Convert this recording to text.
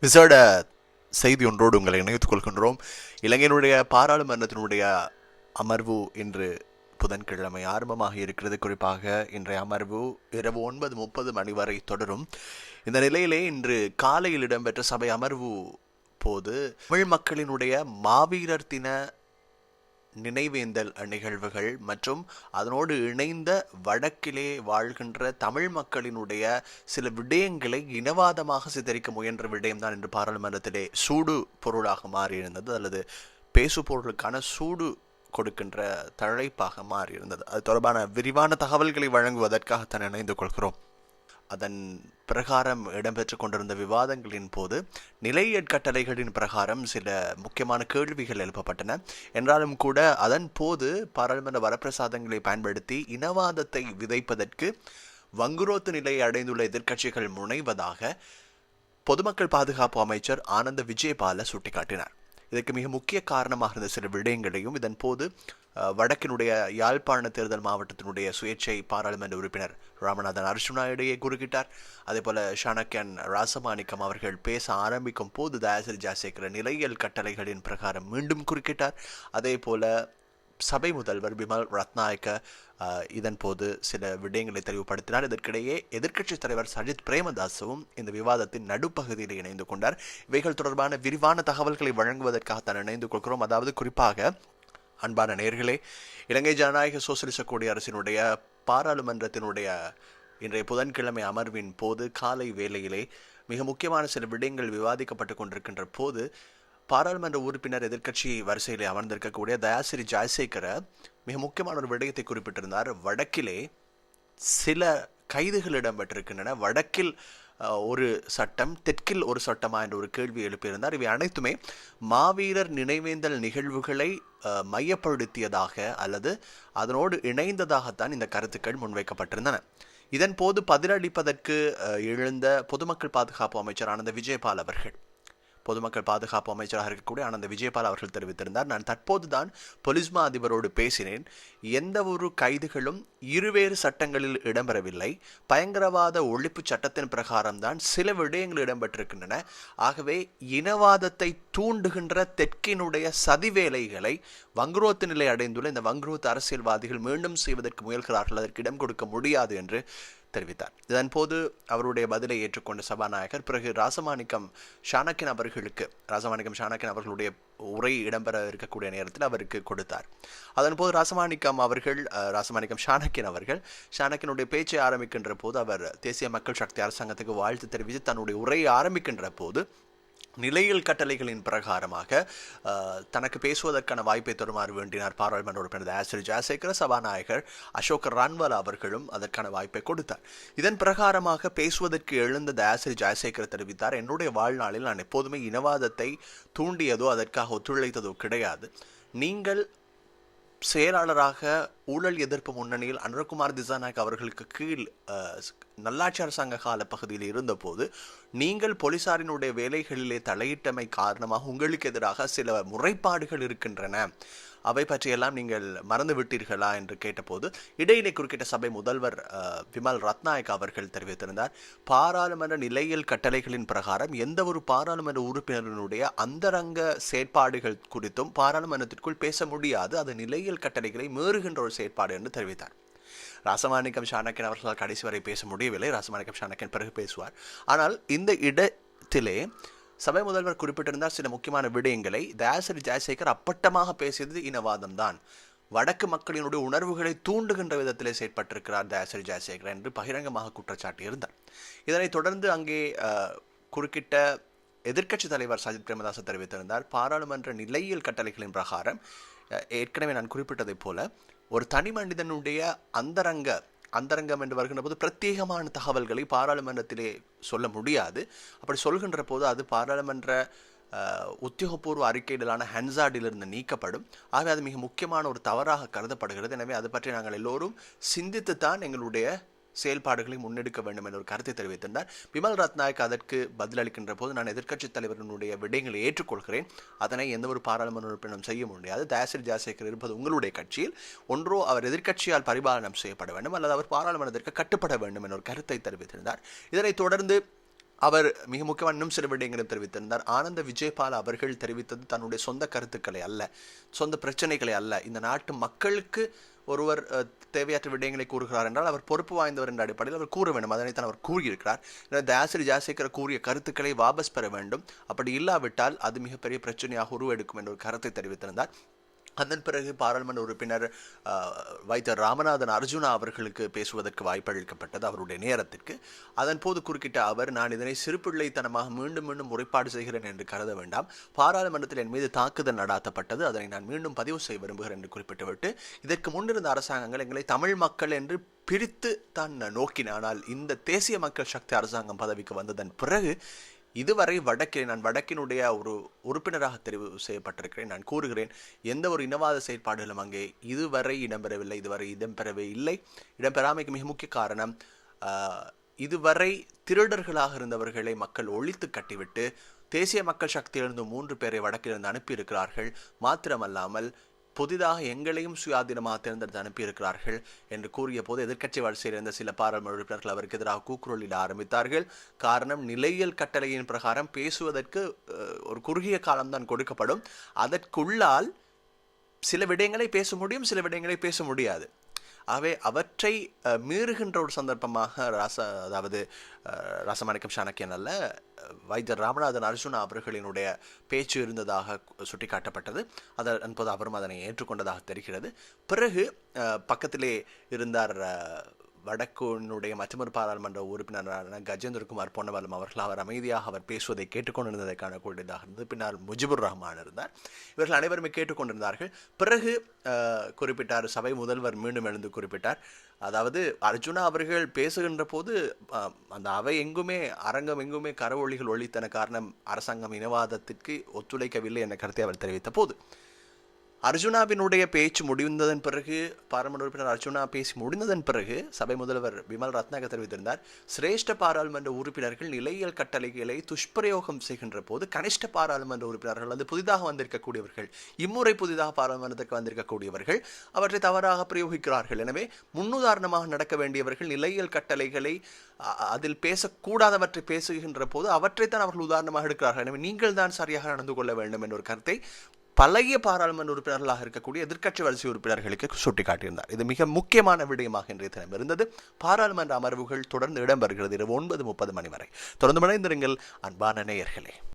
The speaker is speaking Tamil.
விசேட செய்தி ஒன்றோடு உங்களை இணைத்துக் கொள்கின்றோம். இலங்கையினுடைய பாராளுமன்றத்தினுடைய அமர்வு இன்று புதன்கிழமை ஆரம்பமாக இருக்கிறது. குறிப்பாக இன்றைய அமர்வு இரவு ஒன்பது முப்பது மணி வரை தொடரும். இந்த நிலையிலே இன்று காலையில் இடம்பெற்ற சபை அமர்வு போது தமிழ் மக்களினுடைய மாவீரர் தின நினைவேந்தல் நிகழ்வுகள் மற்றும் அதனோடு இணைந்த வடக்கிலே வாழ்கின்ற தமிழ் மக்களினுடைய சில விடயங்களை இனவாதமாக சித்தரிக்க முயன்ற விடயம்தான் இன்று பாராளுமன்றத்திலே சூடு பொருளாக மாறியிருந்தது அல்லது பேசு பொருளுக்கான சூடு கொடுக்கின்ற தழைப்பாக மாறியிருந்தது. அது தொடர்பான விரிவான தகவல்களை வழங்குவதற்காகத்தான் இணைந்து கொள்கிறோம். அதன் பிரகாரம் இடம்பெற்று கொண்டிருந்த விவாதங்களின் போது நிலையற் கட்டளைகளின் பிரகாரம் சில முக்கியமான கேள்விகள் எழுப்பப்பட்டன. என்றாலும் கூட அதன் போது பாராளுமன்ற வரப்பிரசாதங்களை பயன்படுத்தி இனவாதத்தை விதைப்பதற்கு வங்குரோத்து நிலையை அடைந்துள்ள எதிர்க்கட்சிகள் முனைவதாக பொதுமக்கள் பாதுகாப்பு அமைச்சர் ஆனந்த விஜயபால சுட்டிக்காட்டினார். இதற்கு மிக முக்கிய காரணமாக இருந்த சில விடயங்களையும் இதன் போது வடக்கினுடைய யாழ்ப்பாண தேர்தல் மாவட்டத்தினுடைய சுயேட்சை பாராளுமன்ற உறுப்பினர் ராமநாதன் அர்ஜுனா இடையே குறுக்கிட்டார். அதே போல ஷானக்கியன் ராசமாணிக்கம் அவர்கள் பேச ஆரம்பிக்கும் போது தயாசிரி ஜாசேகர நிலையியல் கட்டளைகளின் பிரகாரம் மீண்டும் குறுக்கிட்டார். அதே போல சபை முதல்வர் பிமல் ரத்நாயக்க இதன் போது சில விடயங்களை தெளிவுபடுத்தினார். இதற்கிடையே எதிர்க்கட்சித் தலைவர் சஜித் பிரேமதாசவும் இந்த விவாதத்தின் நடுப்பகுதியில் இணைந்து கொண்டார். இவைகள் தொடர்பான விரிவான தகவல்களை வழங்குவதற்காக தான் இணைந்து கொள்கிறோம். அதாவது குறிப்பாக அன்பான நேர்களே இலங்கை ஜனநாயக சோசியலிச கூடிய அரசினுடைய பாராளுமன்றத்தினுடைய இன்றைய புதன்கிழமை அமர்வின் போது காலை வேளையிலே மிக முக்கியமான சில விடயங்கள் விவாதிக்கப்பட்டு கொண்டிருக்கின்ற போது பாராளுமன்ற உறுப்பினர் எதிர்க்கட்சி வரிசையில் அமர்ந்திருக்கக்கூடிய தயாசிரி ஜெயசேகர மிக முக்கியமான ஒரு விடயத்தை குறிப்பிட்டிருந்தார். வடக்கிலே சில கைதுகள் இடம்பெற்றிருக்கின்றன. வடக்கில் ஒரு சட்டம் தெற்கில் ஒரு சட்டமா என்ற ஒரு கேள்வி எழுப்பியிருந்தார். இவை அனைத்துமே மாவீரர் நினைவேந்தல் நிகழ்வுகளை மையப்படுத்தியதாக அல்லது அதனோடு இணைந்ததாகத்தான் இந்த கருத்துக்கள் முன்வைக்கப்பட்டிருந்தன. இதன் போது பதிலளிப்பதற்கு எழுந்த பொதுமக்கள் பாதுகாப்பு அமைச்சர் ஆனந்த விஜயபால் அவர்கள். பொதுமக்கள் பாதுகாப்பு அமைச்சராக இருக்கக்கூடிய ஆனந்த விஜயபால் அவர்கள் தெரிவித்திருந்தார். நான் தற்போதுதான் பொலிஸ்மா அதிபரோடு பேசினேன். எந்த ஒரு கைதுகளும் இருவேறு சட்டங்களில் இடம்பெறவில்லை. பயங்கரவாத ஒழிப்பு சட்டத்தின் பிரகாரம்தான் சில விடயங்கள் இடம்பெற்றிருக்கின்றன. ஆகவே இனவாதத்தை தூண்டுகின்ற தெற்கினுடைய சதிவேலைகளை வங்குரோத்து நிலை அடைந்துள்ள இந்த வங்குரோத்து அரசியல்வாதிகள் மீண்டும் செய்வதற்கு முயல்கிறார்கள். அதற்கு இடம் கொடுக்க முடியாது என்று தெரிவித்தார். இதன்போது அவருடைய பதிலை ஏற்றுக்கொண்ட சபாநாயகர் பிறகு ராசமாணிக்கம் ஷானக்கின் அவர்களுக்கு ராசமாணிக்கம் ஷானக்கின் அவர்களுடைய உரை இடம்பெற இருக்கக்கூடிய நேரத்தில் அவருக்கு கொடுத்தார். அதன் போது ராசமாணிக்கம் அவர்கள் ராசமாணிக்கம் ஷானக்கின் அவர்கள் ஷானக்கினுடைய பேச்சை ஆரம்பிக்கின்ற போது அவர் தேசிய மக்கள் சக்தி அரசாங்கத்துக்கு வாழ்த்து தெரிவித்து தன்னுடைய உரையை ஆரம்பிக்கின்ற போது நிலையில் கட்டளைகளின் பிரகாரமாக தனக்கு பேசுவதற்கான வாய்ப்பை தருமாறு வேண்டினார் பாராளுமன்ற உறுப்பினர் தயாசிரி ஜெயசேகர சபாநாயகர் அசோக் ரன்வால் அவர்களும் அதற்கான வாய்ப்பை கொடுத்தார். இதன் பிரகாரமாக பேசுவதற்கு எழுந்த தயாசிரி ஜெயசேகர தெரிவித்தார். என்னுடைய வாழ்நாளில் நான் எப்போதுமே இனவாதத்தை தூண்டியதோ அதற்காக ஒத்துழைத்ததோ கிடையாது. நீங்கள் செயலாளராக ஊழல் எதிர்ப்பு முன்னணியில் அனுரகுமார் திசாநாயக் அவர்களுக்கு கீழ் நல்லாட்சி அரசாங்க கால பகுதியில் இருந்தபோது நீங்கள் போலீசாரினுடைய வேலைகளிலே தலையிட்டமை காரணமாக உங்களுக்கு எதிராக சில முறைப்பாடுகள் இருக்கின்றன. அவை பற்றியெல்லாம் நீங்கள் மறந்து விட்டீர்களா என்று கேட்டபோது இடையினை குறுக்கிட்ட சபை முதல்வர் விமல் ரத்நாயக் அவர்கள் தெரிவித்திருந்தார். பாராளுமன்ற நிலையியல் கட்டளைகளின் பிரகாரம் எந்த ஒரு பாராளுமன்ற உறுப்பினரினுடைய அந்தரங்க செயற்பாடுகள் குறித்தும் பாராளுமன்றத்திற்குள் பேச முடியாது. அது நிலையியல் கட்டளைகளை மீறுகின்ற ஒரு செயற்பாடு என்று தெரிவித்தார். ராசமாணிக்கம் ஷானக்கன் அவர்களால் கடைசி வரை பேச முடியவில்லை. ராசமாணிக்கம் ஷானக்கன் பிறகு பேசுவார். ஆனால் இந்த இடத்திலே சபை முதல்வர் குறிப்பிட்டிருந்தார் சில முக்கியமான விடயங்களை. தயாசிரி ஜெயசேகர் அப்பட்டமாக பேசியது இனவாதம் தான் வடக்கு மக்களினுடைய உணர்வுகளை தூண்டுகின்ற விதத்திலே செயற்பட்டிருக்கிறார் தயாசிரி ஜெயசேகர் என்று பகிரங்கமாக குற்றச்சாட்டு இருந்தார் இதனைத் தொடர்ந்து அங்கே குறுக்கிட்ட எதிர்க்கட்சி தலைவர் சஜித் பிரேமதாச தெரிவித்திருந்தார். பாராளுமன்ற நிலையியல் கட்டளைகளின் பிரகாரம் ஏற்கனவே நான் குறிப்பிட்டதைப் போல ஒரு தனி மனிதனுடைய அந்தரங்க அந்தரங்கம் என்று வருகின்ற போது பிரத்யேகமான தகவல்களை பாராளுமன்றத்திலே சொல்ல முடியாது. அப்படி சொல்கின்ற போது அது பாராளுமன்ற உத்தியோகபூர்வ அறிக்கையிடலான ஹன்சார்டிலிருந்து நீக்கப்படும். ஆகவே அது மிக முக்கியமான ஒரு தவறாக கருதப்படுகிறது. எனவே அது பற்றி நாங்கள் எல்லோரும் சிந்தித்து தான் எங்களுடைய செயல்பாடுகளை முன்னெடுக்க வேண்டும் என்ற ஒரு கருத்தை தெரிவித்திருந்தார். விமல் ரத்நாயக் அதற்கு பதிலளிக்கின்ற போது நான் எதிர்க்கட்சித் தலைவரினுடைய விடயங்களை ஏற்றுக்கொள்கிறேன். அதனை எந்த ஒரு பாராளுமன்ற உறுப்பினரும் செய்ய முடியாது. தயாசிர் ஜாசேகர் இருப்பது உங்களுடைய கட்சியில். ஒன்றோ அவர் எதிர்க்கட்சியால் பரிபாலனம் செய்யப்பட வேண்டும். அல்லது அவர் பாராளுமன்றத்திற்கு கட்டுப்பட வேண்டும் என்ற ஒரு கருத்தை தெரிவித்திருந்தார். இதனைத் தொடர்ந்து அவர் மிக முக்கியமான இன்னும் சில விடயங்களும் தெரிவித்திருந்தார். ஆனந்த விஜயபால் அவர்கள் தெரிவித்தது தன்னுடைய சொந்த கருத்துக்களை அல்ல. சொந்த பிரச்சனைகளை அல்ல. இந்த நாட்டு மக்களுக்கு ஒருவர் தேவையற்ற விடயங்களை கூறுகிறார் என்றால் அவர் பொறுப்பு வாய்ந்தவர் என்ற அடிப்படையில் அவர் கூற வேண்டும். அதனைத்தான் அவர் கூறியிருக்கிறார். தயாசிரி ஜாசேகர் கூறிய கருத்துக்களை வாபஸ் பெற வேண்டும். அப்படி இல்லாவிட்டால் அது மிகப்பெரிய பிரச்சனையாக உருவெடுக்கும் என்ற ஒரு கருத்தை தெரிவித்திருந்தார். அதன் பிறகு பாராளுமன்ற உறுப்பினர் வைத்தர் ராமநாதன் அர்ஜுனா அவர்களுக்கு பேசுவதற்கு வாய்ப்பளிக்கப்பட்டது அவருடைய நேரத்திற்கு. அதன் போது குறுக்கிட்ட அவர் நான் இதனை சிறுபிள்ளைத்தனமாக மீண்டும் மீண்டும் முறைப்பாடு செய்கிறேன் என்று கருத வேண்டாம். பாராளுமன்றத்தில் என் மீது தாக்குதல் நடாத்தப்பட்டது. அதனை நான் மீண்டும் பதிவு செய்ய விரும்புகிறேன் என்று குறிப்பிட்டுவிட்டு இதற்கு முன்னிருந்த அரசாங்கங்கள் எங்களை தமிழ் மக்கள் என்று பிரித்து தான் நோக்கின ஆனால் இந்த தேசிய மக்கள் சக்தி அரசாங்கம் பதவிக்கு வந்ததன் பிறகு இதுவரை வடக்கில் நான் வடக்கினுடைய ஒரு உறுப்பினராக தெரிவு செய்யப்பட்டிருக்கிறேன். நான் கூறுகிறேன் எந்த ஒரு இனவாத செயற்பாடுகளும் அங்கே இதுவரை இடம்பெறவில்லை இதுவரை இடம்பெறவே இல்லை. இடம்பெறாமைக்கு மிக முக்கிய காரணம் இதுவரை திருடர்களாக இருந்தவர்களை மக்கள் ஒழித்து கட்டிவிட்டு தேசிய மக்கள் சக்தியிலிருந்து மூன்று பேரை வடக்கிலிருந்து அனுப்பியிருக்கிறார்கள். மாத்திரமல்லாமல் புதிதாக எங்களையும் சுயாதீனமாக தேர்ந்தெடுத்து அனுப்பியிருக்கிறார்கள் என்று கூறிய போது எதிர்க்கட்சி வரிசையில் இருந்த சில பாராளுமன்ற உறுப்பினர்கள் அவருக்கு எதிராக கூக்குரலிட ஆரம்பித்தார்கள். காரணம் நிலையியல் கட்டளையின் பிரகாரம் பேசுவதற்கு ஒரு குறுகிய காலம்தான் கொடுக்கப்படும். அதற்குள்ளால் சில விடயங்களை பேச முடியும் சில விடயங்களை பேச முடியாது. ஆகவே அவற்றை மீறுகின்ற ஒரு சந்தர்ப்பமாக ராச அதாவது ரசமணிக்கம் சாணக்கியன் அல்ல வைத்தியர் ராமநாதன் அர்ஜுனா அவர்களினுடைய பேச்சு இருந்ததாக சுட்டிக்காட்டப்பட்டது. அதன் போது அவரும் அதனை ஏற்றுக்கொண்டதாக தெரிகிறது. பிறகு பக்கத்திலே இருந்தார் வடக்குனுடைய மற்றொரு பாராளுமன்ற உறுப்பினரான கஜேந்திரகுமார் பொன்னவலம் அவர்கள் அவர் அமைதியாக அவர் பேசுவதை கேட்டுக்கொண்டிருந்ததை காணக்கூடியதாக இருந்தது பின்னால் முஜிபுர் ரஹ்மான் இருந்தார். இவர்கள் அனைவருமே கேட்டுக்கொண்டிருந்தார்கள். பிறகு குறிப்பிட்டார் சபை முதல்வர் மீண்டும் எழுந்து குறிப்பிட்டார். அதாவது அர்ஜுனா அவர்கள் பேசுகின்ற போது அந்த அவை எங்குமே அரங்கம் எங்குமே கரவொழிகள் ஒழித்தன காரணம் அரசாங்கம் இனவாதத்திற்கு ஒத்துழைக்கவில்லை என்ற கருத்தை அவர் தெரிவித்த போது அர்ஜுனாவினுடைய பேச்சு முடிந்ததன் பிறகு பாராளுமன்ற உறுப்பினர் அர்ஜுனா பேசி முடிந்ததன் பிறகு சபை முதல்வர் விமல் ரத்னாக தெரிவித்திருந்தார். சிரேஷ்ட பாராளுமன்ற உறுப்பினர்கள் நிலையியல் கட்டளைகளை துஷ்பிரயோகம் செய்கின்ற போது கனிஷ்ட பாராளுமன்ற உறுப்பினர்கள் வந்து புதிதாக வந்திருக்கக்கூடியவர்கள் இம்முறை புதிதாக பாராளுமன்றத்துக்கு வந்திருக்கக்கூடியவர்கள் அவற்றை தவறாக பிரயோகிக்கிறார்கள். எனவே முன்னுதாரணமாக நடக்க வேண்டியவர்கள் நிலையியல் கட்டளைகளை அதில் பேசக்கூடாதவற்றை பேசுகின்ற போது அவற்றைத்தான் அவர்கள் உதாரணமாக எடுக்கிறார்கள். எனவே நீங்கள் தான் சரியாக நடந்து கொள்ள வேண்டும் என்ற ஒரு கருத்தை பழைய பாராளுமன்ற உறுப்பினர்களாக இருக்கக்கூடிய எதிர்க்கட்சி வரிசை உறுப்பினர்களுக்கு சுட்டிக்காட்டியிருந்தார். இது மிக முக்கியமான விடயமாக இன்றைய தினம் இருந்தது. பாராளுமன்ற அமர்வுகள் தொடர்ந்து இடம்பெறுகிறது இரவு ஒன்பது முப்பது மணி வரை. தொடர்ந்து மணிந்திருங்கள் அன்பான நேயர்களே.